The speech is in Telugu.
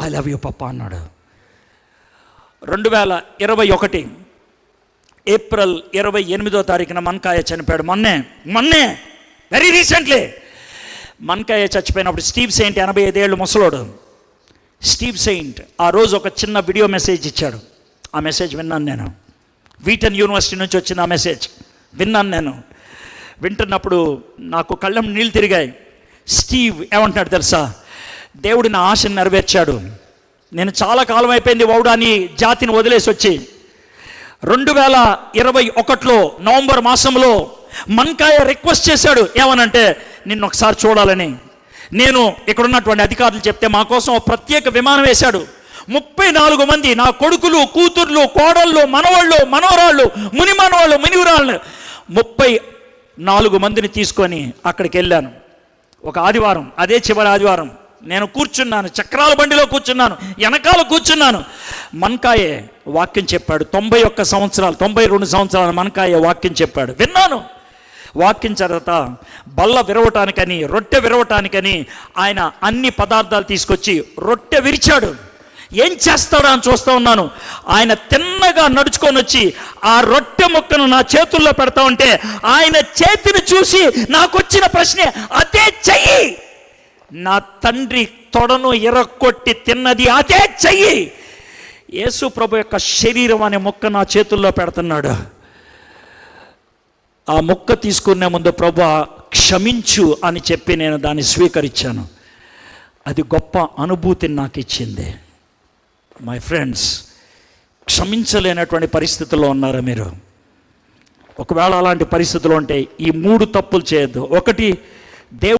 ఐ లవ్ యూ పప్ప అన్నాడు. రెండు వేల ఇరవై ఒకటి ఏప్రిల్ ఇరవై ఎనిమిదో తారీఖున మన్కాయ చనిపోయాడు. మొన్నే మొన్నే వెరీ రీసెంట్లీ మన్కాయ చచ్చిపోయినప్పుడు స్టీవ్ సెయింట్ ఎనభై ఐదేళ్ళు ముసలోడు. స్టీవ్ సెయింట్ ఆ రోజు ఒక చిన్న వీడియో మెసేజ్ ఇచ్చాడు. ఆ మెసేజ్ విన్నాను నేను. వీటన్ యూనివర్సిటీ నుంచి వచ్చిన ఆ మెసేజ్. విన్నాను నేను. వింటున్నప్పుడు నాకు కళ్ళం నీళ్ళు తిరిగాయి. స్టీవ్ ఏమంటున్నాడు తెలుసా? దేవుడి నా ఆశను నెరవేర్చాడు. నేను చాలా కాలం అయిపోయింది వౌడాని జాతిని వదిలేసి వచ్చి. రెండు వేల ఇరవై ఒకటిలో నవంబర్ మాసంలో మన్కాయ రిక్వెస్ట్ చేశాడు. ఏమనంటే నిన్ను ఒకసారి చూడాలని. నేను ఇక్కడ ఉన్నటువంటి అధికారులు చెప్తే మా కోసం ప్రత్యేక విమానం వేశాడు. ముప్పై నాలుగు మంది నా కొడుకులు కూతుర్లు కోడళ్ళు మనవాళ్ళు మనవరాళ్ళు ముని మనవాళ్ళు మునివరాళ్ళు ముప్పై నాలుగు మందిని తీసుకొని అక్కడికి వెళ్ళాను. ఒక ఆదివారం అదే చివరి ఆదివారం. నేను కూర్చున్నాను చక్రాల బండిలో కూర్చున్నాను వెనకాల కూర్చున్నాను. మన్కాయే వాక్యం చెప్పాడు తొంభై ఒక్క సంవత్సరాలు తొంభై రెండు సంవత్సరాలు మన్కాయే వాక్యం చెప్పాడు. విన్నాను. వాక్యం తర్వాత బల్ల విరవటానికని రొట్టె విరవటానికని ఆయన అన్ని పదార్థాలు తీసుకొచ్చి రొట్టె విరిచాడు. ఏం చేస్తాడో అని చూస్తూ ఉన్నాను. ఆయన తిన్నగా నడుచుకొని వచ్చి ఆ రొట్టె ముక్కను నా చేతుల్లో పెడతా ఉంటే ఆయన చేతిని చూసి నాకు వచ్చిన ప్రశ్నే అదే చెయ్యి! నా తండ్రి తొడను ఎరక్కొట్టి తిన్నది అదే చెయ్యి. యేసు ప్రభు యొక్క శరీరం అనే మొక్క నా చేతుల్లో పెడుతున్నాడు. ఆ మొక్క తీసుకునే ముందు ప్రభు క్షమించు అని చెప్పి నేను దాన్ని స్వీకరించాను. అది గొప్ప అనుభూతిని నాకు ఇచ్చింది. మై ఫ్రెండ్స్ క్షమించలేనటువంటి పరిస్థితుల్లో ఉన్నారా మీరు? ఒకవేళ అలాంటి పరిస్థితులు ఉంటే ఈ మూడు తప్పులు చేయొద్దు. ఒకటి దేవుడు